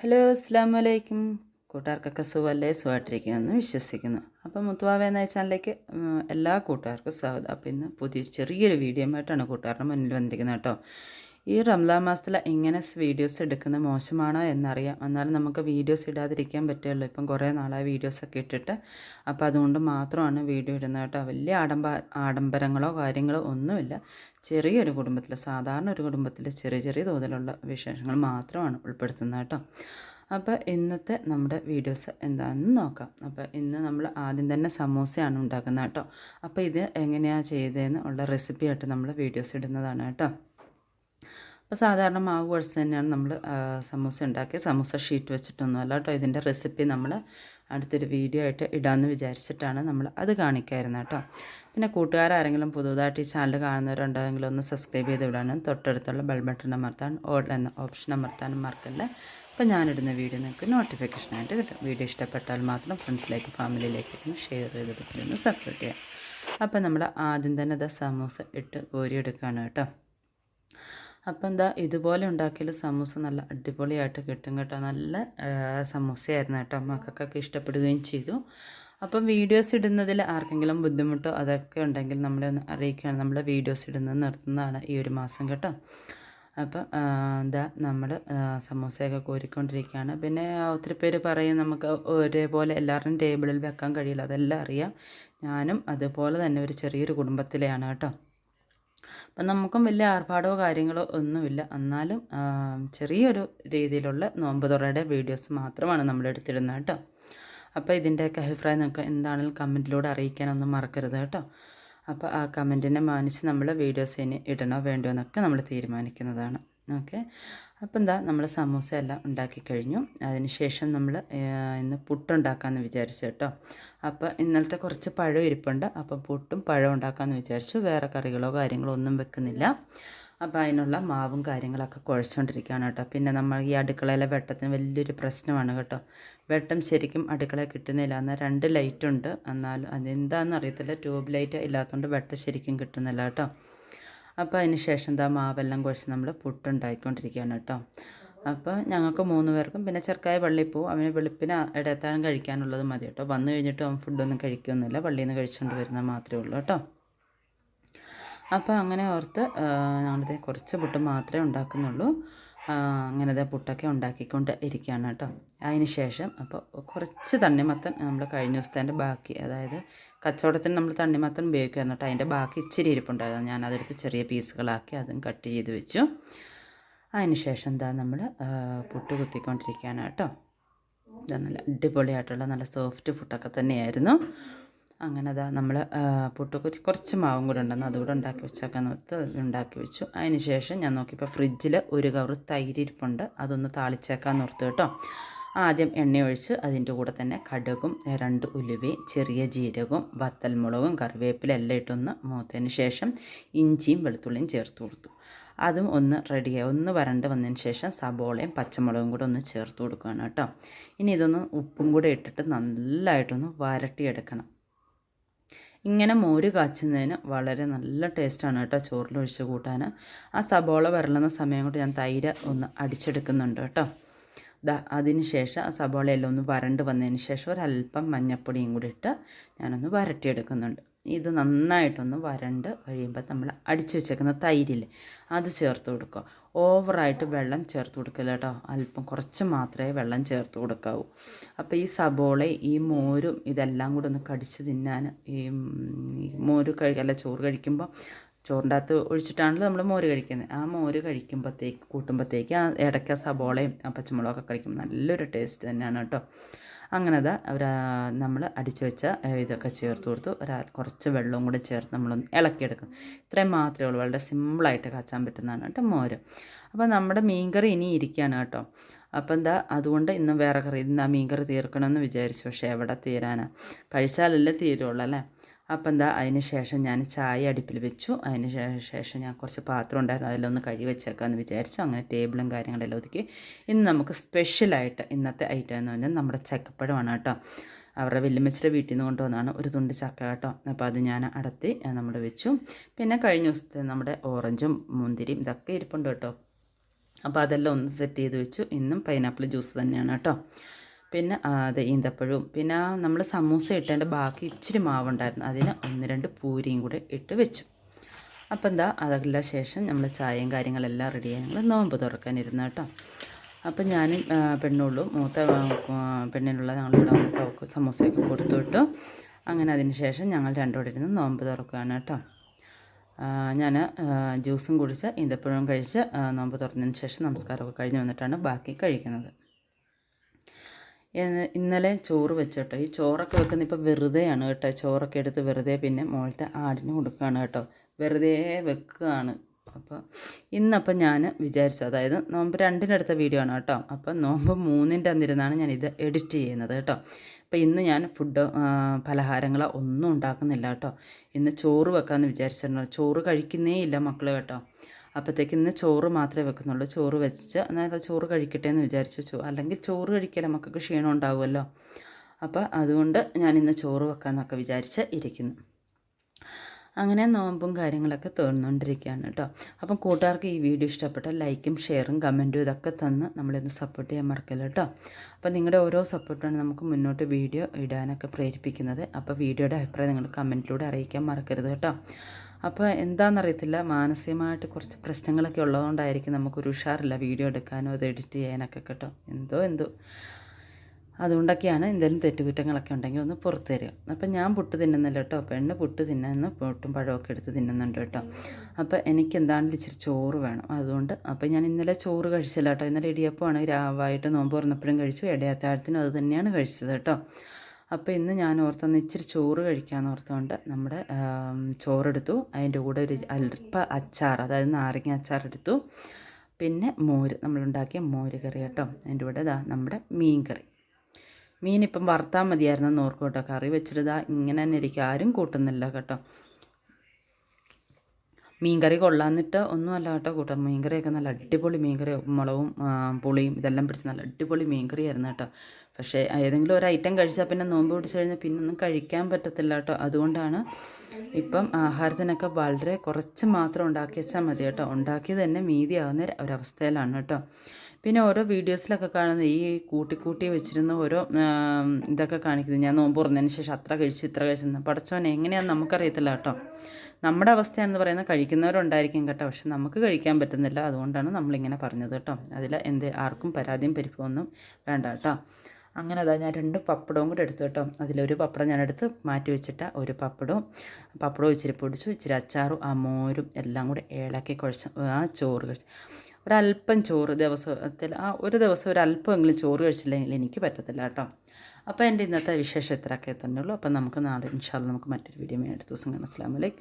Hello അസ്സാം വലൈക്കും കൂട്ടുകാർക്കൊക്കെ സുഖമല്ലേ സുഖമായിട്ടിരിക്കുന്നു വിശ്വസിക്കുന്നു. അപ്പം മുത്തുവാവ എന്ന ചാനലിലേക്ക് എല്ലാ കൂട്ടുകാർക്കും സ്വാഗതം. അപ്പം ഇന്ന് പുതിയൊരു ചെറിയൊരു വീഡിയോ ആയിട്ടാണ് കൂട്ടുകാരുടെ മുന്നിൽ വന്നിരിക്കുന്നത് കേട്ടോ. ഈ റംലാൻ മാസത്തിൽ ഇങ്ങനെ വീഡിയോസ് എടുക്കുന്നത് മോശമാണോ എന്നറിയാം. എന്നാലും നമുക്ക് വീഡിയോസ് ഇടാതിരിക്കാൻ പറ്റുമല്ലോ ഇപ്പം കുറേ നാളായി വീഡിയോസൊക്കെ ഇട്ടിട്ട്. അപ്പോൾ അതുകൊണ്ട് മാത്രമാണ് വീഡിയോ ഇടുന്നത് കേട്ടോ. വലിയ ആഡംബ ആഡംബരങ്ങളോ കാര്യങ്ങളോ ഒന്നുമില്ല. ചെറിയൊരു കുടുംബത്തിൽ സാധാരണ ഒരു കുടുംബത്തിൽ ചെറിയ ചെറിയ തോതിലുള്ള വിശേഷങ്ങൾ മാത്രമാണ് ഉൾപ്പെടുത്തുന്നത് കേട്ടോ. അപ്പോൾ ഇന്നത്തെ നമ്മുടെ വീഡിയോസ് എന്താണെന്ന് നോക്കാം. അപ്പോൾ ഇന്ന് നമ്മൾ ആദ്യം തന്നെ സമോസയാണ് ഉണ്ടാക്കുന്നത് കേട്ടോ. അപ്പോൾ ഇത് എങ്ങനെയാണ് ചെയ്തതെന്ന് ഉള്ള റെസിപ്പിയായിട്ട് നമ്മൾ വീഡിയോസ് ഇടുന്നതാണ് കേട്ടോ. അപ്പോൾ സാധാരണ മാവ് കുഴച്ച് തന്നെയാണ് നമ്മൾ സമൂസ ഉണ്ടാക്കിയത്. സമൂസ ഷീറ്റ് വെച്ചിട്ടൊന്നും അല്ല കേട്ടോ. ഇതിന്റെ റെസിപ്പി നമ്മൾ അടുത്തൊരു വീഡിയോ ആയിട്ട് ഇടാമെന്ന് വിചാരിച്ചിട്ടാണ് നമ്മൾ അത് കാണിക്കായിരുന്നു കേട്ടോ. പിന്നെ കൂട്ടുകാരാരെങ്കിലും പുതുതായിട്ട് ഈ ചാനൽ കാണുന്നവരുണ്ടെങ്കിൽ ഒന്ന് സബ്സ്ക്രൈബ് ചെയ്ത് വിടാനും തൊട്ടടുത്തുള്ള ബെൽ അമർത്താൻ ഓൾ എന്ന ഓപ്ഷൻ അമർത്താനും മറക്കല്ലേ. അപ്പോൾ ഞാനിടുന്ന വീഡിയോ നിങ്ങൾക്ക് നോട്ടിഫിക്കേഷനായിട്ട് കിട്ടും. വീഡിയോ ഇഷ്ടപ്പെട്ടാൽ മാത്രം ഫ്രണ്ട്സിലേക്ക് ഫാമിലിയിലേക്ക് ഷെയർ ചെയ്ത് കൊടുക്കുന്നു സപ്പോർട്ട് ചെയ്യാം. അപ്പോൾ നമ്മൾ ആദ്യം തന്നെ അത് സമൂസ ഇട്ട് കോരിയെടുക്കുകയാണ് കേട്ടോ. അപ്പം എന്താ ഇതുപോലെ ഉണ്ടാക്കിയാൽ സമൂസ നല്ല അടിപൊളിയായിട്ട് കിട്ടും കേട്ടോ. നല്ല സമൂസയായിരുന്നു കേട്ടോ. മക്കൾക്കൊക്കെ ഇഷ്ടപ്പെടുകയും ചെയ്തു. അപ്പം വീഡിയോസ് ഇടുന്നതിൽ ആർക്കെങ്കിലും ബുദ്ധിമുട്ടോ അതൊക്കെ ഉണ്ടെങ്കിൽ നമ്മളെ ഒന്ന് അറിയിക്കുകയാണ്. നമ്മൾ വീഡിയോസ് ഇടുന്നത് നിർത്തുന്നതാണ് ഈ ഒരു മാസം കേട്ടോ. അപ്പം എന്താ നമ്മൾ സമൂസയൊക്കെ കോരിക്കൊണ്ടിരിക്കുകയാണ്. പിന്നെ ഒത്തിരി പേര് പറയും നമുക്ക് ഒരേപോലെ എല്ലാവരുടെയും ടേബിളിൽ വെക്കാൻ കഴിയില്ല. അതെല്ലാം അറിയാം. ഞാനും അതുപോലെ തന്നെ ഒരു ചെറിയൊരു കുടുംബത്തിലെയാണ് കേട്ടോ. അപ്പം നമുക്കും വലിയ ആർഭാടമോ കാര്യങ്ങളോ ഒന്നുമില്ല. എന്നാലും ചെറിയൊരു രീതിയിലുള്ള നോമ്പ് തുറയുടെ വീഡിയോസ് മാത്രമാണ് നമ്മൾ എടുത്തിരുന്നത് കേട്ടോ. അപ്പോൾ ഇതിന്റെയൊക്കെ അഭിപ്രായം നിങ്ങൾക്ക് എന്താണെങ്കിലും കമന്റിലൂടെ അറിയിക്കാനൊന്നും മറക്കരുത് കേട്ടോ. അപ്പോൾ ആ കമന്റിനെ മാനിച്ച് നമ്മൾ വീഡിയോസ് ഇനി ഇടണോ വേണ്ടോ എന്നൊക്കെ നമ്മൾ തീരുമാനിക്കുന്നതാണ്. ഓക്കെ. അപ്പോൾ എന്താ നമ്മൾ സമൂസ എല്ലാം ഉണ്ടാക്കി കഴിഞ്ഞു. അതിനുശേഷം നമ്മൾ ഇന്ന് പുട്ടുണ്ടാക്കാമെന്ന് വിചാരിച്ചു കേട്ടോ. അപ്പോൾ ഇന്നലത്തെ കുറച്ച് പഴം ഇരിപ്പുണ്ട്. അപ്പം പുട്ടും പഴം ഉണ്ടാക്കാമെന്ന് വിചാരിച്ചു. വേറെ കറികളോ കാര്യങ്ങളോ ഒന്നും വെക്കുന്നില്ല. അപ്പോൾ അതിനുള്ള മാവും കാര്യങ്ങളൊക്കെ കുഴച്ചുകൊണ്ടിരിക്കുകയാണ് കേട്ടോ. പിന്നെ നമ്മൾ ഈ അടുക്കളയിലെ വെട്ടത്തിന് വലിയൊരു പ്രശ്നമാണ് കേട്ടോ. വെട്ടം ശരിക്കും അടുക്കള കിട്ടുന്നില്ല. എന്നാൽ രണ്ട് ലൈറ്റുണ്ട്. എന്നാലും അതെന്താണെന്ന് അറിയത്തില്ല. ട്യൂബ് ലൈറ്റ് ഇല്ലാത്തതുകൊണ്ട് വെട്ടം ശരിക്കും കിട്ടുന്നില്ല കേട്ടോ. അപ്പോൾ അതിന് ശേഷം എന്താ മാവെല്ലാം കുഴച്ച് നമ്മൾ പുട്ടുണ്ടാക്കിക്കൊണ്ടിരിക്കുകയാണ് കേട്ടോ. അപ്പോൾ ഞങ്ങൾക്ക് മൂന്ന് പേർക്കും പിന്നെ ചെറുക്കായ പള്ളിയിൽ പോകും അവന് വെളുപ്പിന് ഇടത്താഴം കഴിക്കാനുള്ളത് മതി കേട്ടോ. വന്നു കഴിഞ്ഞിട്ട് അവൻ ഫുഡൊന്നും കഴിക്കുകയൊന്നുമില്ല പള്ളിയിൽ നിന്ന് കഴിച്ചുകൊണ്ട് വരുന്നത് മാത്രമേ ഉള്ളൂ കേട്ടോ. അപ്പോൾ അങ്ങനെ ഓർത്ത് ഞങ്ങളിത് കുറച്ച് പുട്ട് മാത്രമേ ഉണ്ടാക്കുന്നുള്ളൂ. ആ, അങ്ങനെ ദേ പുട്ടൊക്കെ ഉണ്ടാക്കിക്കൊണ്ട് ഇരിക്കുകയാണ് കേട്ടോ. അതിന് ശേഷം അപ്പോൾ കുറച്ച് തണ്ണിമത്തൻ നമ്മൾ കഴിഞ്ഞ ദിവസത്തെ ബാക്കി അതായത് കച്ചവടത്തിന് നമ്മൾ തണ്ണിമത്തൻ ഉപയോഗിക്കുമായിരുന്നു കേട്ടോ. അതിന്റെ ബാക്കി ഇച്ചിരി ഇരിപ്പുണ്ടായിരുന്നു. ഞാൻ അതെടുത്ത് ചെറിയ പീസുകളാക്കി അതും കട്ട് ചെയ്ത് വെച്ചു. അതിന് ശേഷം എന്താ നമ്മൾ പുട്ട് കുത്തിക്കൊണ്ടിരിക്കുകയാണ് കേട്ടോ. നല്ല അടിപൊളിയായിട്ടുള്ള നല്ല സോഫ്റ്റ് പുട്ടൊക്കെ തന്നെയായിരുന്നു. അങ്ങനെ അതാ നമ്മൾ പുട്ട് കുറച്ച് മാവും കൂടെ ഉണ്ടെന്ന് അതുകൂടെ ഉണ്ടാക്കി വെച്ചേക്കാന്ന് ഉണ്ടാക്കി വെച്ചു. അതിന് ശേഷം ഞാൻ നോക്കിയപ്പോൾ ഫ്രിഡ്ജിൽ ഒരു കവർ തൈര് ഇരിപ്പുണ്ട് അതൊന്ന് താളിച്ചേക്കാന്ന് ഓർത്ത് കേട്ടോ. ആദ്യം എണ്ണ ഒഴിച്ച് അതിന്റെ കൂടെ തന്നെ കടുകും രണ്ട് ഉലുവയും ചെറിയ ജീരകവും വത്തൽമുളകും കറിവേപ്പില എല്ലാം ഇട്ടൊന്ന് മൂത്തതിന് ശേഷം ഇഞ്ചിയും വെളുത്തുള്ളിയും ചേർത്ത് കൊടുത്തു. അതും ഒന്ന് റെഡിയായി ഒന്ന് വരണ്ട് വന്നതിന് ശേഷം സബോളയും പച്ചമുളകും കൂടെ ഒന്ന് ചേർത്ത് കൊടുക്കുകയാണ് കേട്ടോ. ഇനി ഇതൊന്ന് ഉപ്പും കൂടെ ഇട്ടിട്ട് നല്ലതായിട്ടൊന്ന് വരട്ടിയെടുക്കണം. ഇങ്ങനെ മോര് കാച്ചുന്നതിന് വളരെ നല്ല ടേസ്റ്റാണ് കേട്ടോ ചോറിലൊഴിച്ച് കൂട്ടാൻ ആ സബോള വരളുന്ന സമയം കൊണ്ട് ഞാൻ തൈര് ഒന്ന് അടിച്ചെടുക്കുന്നുണ്ട് കേട്ടോ. ദാ അതിന് ശേഷം ആ സബോളയെല്ലാം ഒന്ന് വരണ്ട് വന്നതിന് ശേഷം ഒരല്പം മഞ്ഞപ്പൊടിയും കൂടി ഇട്ട് ഞാനൊന്ന് വരട്ടിയെടുക്കുന്നുണ്ട്. ഇത് നന്നായിട്ടൊന്ന് വരണ്ട് കഴിയുമ്പോൾ നമ്മൾ അടിച്ചു വെച്ചേക്കുന്ന തൈരില്ലേ അത് ചേർത്ത് കൊടുക്കുക. ഓവറായിട്ട് വെള്ളം ചേർത്ത് കൊടുക്കില്ല കേട്ടോ. അല്പം കുറച്ച് മാത്രമേ വെള്ളം ചേർത്ത് കൊടുക്കാവൂ. അപ്പോൾ ഈ സബോള ഈ മോരും ഇതെല്ലാം കൂടെ ഒന്ന് കടിച്ച് തിന്നാൻ ഈ മോര് കഴി അല്ല ചോറ് കഴിക്കുമ്പോൾ ചോറിന്റെ അകത്ത് ഒഴിച്ചിട്ടാണല്ലോ നമ്മൾ മോര് കഴിക്കുന്നത്. ആ മോര് കഴിക്കുമ്പോഴത്തേക്ക് കൂട്ടുമ്പോഴത്തേക്ക് ആ ഇടയ്ക്ക് സബോളയും ആ പച്ചമുളകൊക്കെ കഴിക്കുമ്പോൾ നല്ലൊരു ടേസ്റ്റ് തന്നെയാണ് കേട്ടോ. അങ്ങനെ അത് അവർ നമ്മൾ അടിച്ചു വെച്ച ഇതൊക്കെ ചേർത്ത് കൊടുത്തു. ഒരു കുറച്ച് വെള്ളവും കൂടെ ചേർത്ത് നമ്മളൊന്ന് ഇളക്കിയെടുക്കും. ഇത്രയും മാത്രമേ ഉള്ളൂ. വളരെ സിമ്പിളായിട്ട് കാച്ചാൻ പറ്റുന്നതാണ് കേട്ടോ മോര്. അപ്പോൾ നമ്മുടെ മീൻകറി ഇനി ഇരിക്കുകയാണ് കേട്ടോ. അപ്പോൾ എന്താ അതുകൊണ്ട് ഇന്ന് വേറെ കറി ഇന്ന് ആ മീൻകറി തീർക്കണമെന്ന് വിചാരിച്ചു. പക്ഷേ എവിടെ തീരാനാണ് കഴിച്ചാലല്ലേ തീരുള്ളൂ അല്ലേ? അപ്പോൾ എന്താ അതിന് ശേഷം ഞാൻ ചായ അടുപ്പിൽ വെച്ചു. അതിന് ശേഷം ഞാൻ കുറച്ച് പാത്രം ഉണ്ടായിരുന്നു. അതിലൊന്ന് കഴുകി വെച്ചേക്കാമെന്ന് വിചാരിച്ചു. അങ്ങനെ ടേബിളും കാര്യങ്ങളെല്ലാം ഒതുക്കി. ഇന്ന് നമുക്ക് സ്പെഷ്യലായിട്ട് ഇന്നത്തെ ഐറ്റം എന്ന് പറഞ്ഞാൽ നമ്മുടെ ചക്കപ്പഴമാണ് കേട്ടോ. അവരുടെ വല്യമ്മച്ചിയുടെ വീട്ടിൽ നിന്ന് കൊണ്ടുവന്നതാണ് ഒരു തുണ്ട് ചക്ക കേട്ടോ. അപ്പോൾ അത് ഞാൻ അടത്തി നമ്മൾ വെച്ചു. പിന്നെ കഴിഞ്ഞ ദിവസത്തെ നമ്മുടെ ഓറഞ്ചും മുന്തിരിയും ഇതൊക്കെ ഇരിപ്പുണ്ട് കേട്ടോ. അപ്പോൾ അതെല്ലാം ഒന്ന് സെറ്റ് ചെയ്ത് വെച്ചു. ഇന്നും പൈനാപ്പിൾ ജ്യൂസ് തന്നെയാണ് കേട്ടോ. പിന്നെ അത് ഈന്തപ്പഴവും. പിന്നെ നമ്മൾ സമൂസ ഇട്ടതിന്റെ ബാക്കി ഇച്ചിരി മാവുണ്ടായിരുന്നു. അതിന് ഒന്ന് രണ്ട് പൂരിയും കൂടെ ഇട്ട് വെച്ചു. അപ്പം എന്താ അതെല്ലാം ശേഷം നമ്മൾ ചായയും കാര്യങ്ങളെല്ലാം റെഡിയായി ഞങ്ങൾ നോമ്പ് തുറക്കാനിരുന്നു കേട്ടോ. അപ്പം ഞാനും പെണ്ണുള്ളൂ. മൂത്ത പെണ്ണിനുള്ള ഞങ്ങളുടെ സമൂസയൊക്കെ കൊടുത്തു അങ്ങനെ അതിന് ശേഷം ഞങ്ങൾ രണ്ടുകൂടെ ഇരുന്ന് നോമ്പ് തുറക്കുകയാണ് കേട്ടോ. ഞാൻ ജ്യൂസും കുടിച്ച് ഈന്തപ്പഴവും കഴിച്ച് നോമ്പ് തുറന്നതിന് ശേഷം നമസ്കാരമൊക്കെ കഴിഞ്ഞ് വന്നിട്ടാണ് ബാക്കി കഴിക്കുന്നത്. ഇന്നലെ ചോറ് വെച്ചോട്ടോ. ഈ ചോറൊക്കെ വെക്കുന്ന ഇപ്പോൾ വെറുതെയാണ് കേട്ടോ. ചോറൊക്കെ എടുത്ത് വെറുതെ പിന്നെ മുകളിലത്തെ ആടിന് കൊടുക്കുകയാണ് കേട്ടോ. വെറുതെ വെക്കുകയാണ്. അപ്പോൾ ഇന്നപ്പം ഞാൻ വിചാരിച്ചു അതായത് നോമ്പ് രണ്ടിനടുത്ത വീഡിയോ ആണ് കേട്ടോ. അപ്പം നോമ്പ് മൂന്നിന്റെ അന്നിരുന്നാണ് ഞാൻ ഇത് എഡിറ്റ് ചെയ്യുന്നത് കേട്ടോ. അപ്പോൾ ഇന്ന് ഞാൻ ഫുഡ് പലഹാരങ്ങളോ ഒന്നും ഉണ്ടാക്കുന്നില്ല കേട്ടോ. ഇന്ന് ചോറ് വെക്കാമെന്ന് വിചാരിച്ചിട്ടുണ്ടോ ചോറ് കഴിക്കുന്നേ ഇല്ല മക്കൾ കേട്ടോ. അപ്പോഴത്തേക്ക് ഇന്ന് ചോറ് മാത്രമേ വെക്കുന്നുള്ളൂ. ചോറ് വെച്ച് എന്നാൽ ചോറ് കഴിക്കട്ടെ എന്ന് വിചാരിച്ചു അല്ലെങ്കിൽ ചോറ് കഴിക്കല മക്കൾക്ക് ക്ഷീണം ഉണ്ടാവുമല്ലോ. അപ്പോൾ അതുകൊണ്ട് ഞാൻ ഇന്ന് ചോറ് വെക്കാമെന്നൊക്കെ വിചാരിച്ച് ഇരിക്കുന്നു. അങ്ങനെ നോമ്പും കാര്യങ്ങളൊക്കെ തോന്നുകൊണ്ടിരിക്കുകയാണ് കേട്ടോ അപ്പം കൂട്ടുകാർക്ക് ഈ വീഡിയോ ഇഷ്ടപ്പെട്ട ലൈക്കും ഷെയറും കമന്റും ഇതൊക്കെ തന്ന് നമ്മളൊന്ന് സപ്പോർട്ട് ചെയ്യാൻ മറക്കല്ല കേട്ടോ അപ്പോൾ നിങ്ങളുടെ ഓരോ സപ്പോർട്ടാണ് നമുക്ക് മുന്നോട്ട് വീഡിയോ ഇടാനൊക്കെ പ്രേരിപ്പിക്കുന്നത്. അപ്പോൾ വീഡിയോയുടെ അഭിപ്രായം നിങ്ങൾ കമന്റിലൂടെ അറിയിക്കാൻ മറക്കരുത് കേട്ടോ അപ്പോൾ എന്താണെന്നറിയത്തില്ല മാനസികമായിട്ട് കുറച്ച് പ്രശ്നങ്ങളൊക്കെ ഉള്ളതുകൊണ്ടായിരിക്കും നമുക്കൊരു ഉഷാറില്ല വീഡിയോ എടുക്കാനോ അത് എഡിറ്റ് ചെയ്യാനൊക്കെ കേട്ടോ. എന്തോ എന്തോ. അതുകൊണ്ടൊക്കെയാണ് എന്തെങ്കിലും തെറ്റുകുറ്റങ്ങളൊക്കെ ഉണ്ടെങ്കിൽ ഒന്ന് പുറത്ത് തരിക. അപ്പം ഞാൻ പുട്ട് തിന്നുന്നില്ല കേട്ടോ. പെണ്ണ് പുട്ട് തിന്നുന്ന പുട്ടും പഴമൊക്കെ എടുത്ത് തിന്നുന്നുണ്ട് കേട്ടോ. അപ്പോൾ എനിക്ക് എന്താണെങ്കിലും ഇച്ചിരി ചോറ് വേണം. അതുകൊണ്ട് അപ്പോൾ ഞാൻ ഇന്നലെ ചോറ് കഴിച്ചില്ല കേട്ടോ. ഇന്നലെ ഇടിയപ്പമാണ്. രാവായിട്ട് നോമ്പ് തുറന്നപ്പോഴും കഴിച്ചു. ഇടയാത്താഴത്തിനും അത് തന്നെയാണ് കഴിച്ചത് കേട്ടോ. അപ്പോൾ ഇന്ന് ഞാൻ ഓർത്തൊന്ന് ഇച്ചിരി ചോറ് കഴിക്കാമെന്ന് ഓർത്തുകൊണ്ട് നമ്മുടെ ചോറെടുത്തു. അതിന്റെ കൂടെ ഒരു അല്പ അച്ചാർ അതായത് നാരങ്ങ അച്ചാർ എടുത്തു പിന്നെ മോര് നമ്മളുണ്ടാക്കിയ മോര് കറി കേട്ടോ. അതിന്റെ കൂടെ ഇതാ നമ്മുടെ മീൻ കറി. മീൻ മീനിപ്പം വറുത്താൽ മതിയായിരുന്നു ഓർക്കും കേട്ടോ. കറി വെച്ചിട്ട് ഇങ്ങനെ തന്നെ ഇരിക്കും. ആരും കൂട്ടുന്നില്ല കേട്ടോ. മീൻകറി കൊള്ളാന്നിട്ട് ഒന്നുമല്ല കേട്ടോ കൂട്ടാം മീൻകറിയൊക്കെ നല്ല അടിപൊളി മീൻകറി മുളകും പുളിയും ഇതെല്ലാം പിടിച്ച് നല്ല അടിപൊളി മീൻകറിയായിരുന്നു കേട്ടോ. പക്ഷേ ഏതെങ്കിലും ഒരു ഐറ്റം കഴിച്ചാൽ പിന്നെ നോമ്പ് പിടിച്ചു കഴിഞ്ഞാൽ പിന്നെ ഒന്നും കഴിക്കാൻ പറ്റത്തില്ല കേട്ടോ. അതുകൊണ്ടാണ് ഇപ്പം ആഹാരത്തിനൊക്കെ വളരെ കുറച്ച് മാത്രം ഉണ്ടാക്കി വെച്ചാൽ മതി കേട്ടോ. ഉണ്ടാക്കിയത് തന്നെ മീതിയാവുന്ന ഒരു- ഒരവസ്ഥയിലാണ് കേട്ടോ. പിന്നെ ഓരോ വീഡിയോസിലൊക്കെ കാണുന്ന ഈ കൂട്ടി കൂട്ടി വെച്ചിരുന്ന ഓരോ ഇതൊക്കെ കാണിക്കുന്നത് ഞാൻ നോമ്പ് തുറന്നതിന് ശേഷം അത്ര കഴിച്ചു ഇത്ര കഴിച്ചെന്ന് പഠിച്ചവൻ എങ്ങനെയാണെന്ന് നമുക്കറിയത്തില്ല കേട്ടോ. നമ്മുടെ അവസ്ഥയാണെന്ന് പറയുന്നത് കഴിക്കുന്നവരുണ്ടായിരിക്കും കേട്ടോ. പക്ഷെ നമുക്ക് കഴിക്കാൻ പറ്റുന്നില്ല. അതുകൊണ്ടാണ് നമ്മളിങ്ങനെ പറഞ്ഞത് കേട്ടോ. അതിൽ എന്ത് ആർക്കും പരാതിയും പരിഭവമൊന്നും വേണ്ട കേട്ടോ. അങ്ങനെ അതാ ഞാൻ രണ്ട് പപ്പടവും കൂടെ എടുത്തു കേട്ടോ. അതിലൊരു പപ്പടം ഞാനെടുത്ത് മാറ്റി വെച്ചിട്ട ഒരു പപ്പടവും പപ്പടവും ഇച്ചിരി പൊടിച്ചു ഇച്ചിരി അച്ചാറും ആ മോരും എല്ലാം കൂടെ ഏളക്കി കുഴച്ച ആ ചോറ് കഴിച്ചു. ഒരല്പം ചോറ് ദിവസത്തിൽ ആ ഒരു ദിവസം ഒരല്പമെങ്കിലും ചോറ് കഴിച്ചില്ലെങ്കിൽ എനിക്ക് പറ്റത്തില്ല കേട്ടോ. അപ്പോൾ എന്റെ ഇന്നത്തെ വിശേഷം ഇത്രയൊക്കെ തന്നെയുള്ളൂ അപ്പം അപ്പോൾ നമുക്ക് നാളെ ഇൻഷാല്ല നമുക്ക് മറ്റൊരു വീഡിയോ അടുത്ത ദിവസം കാണാം അസ്സാം വലൈക്കും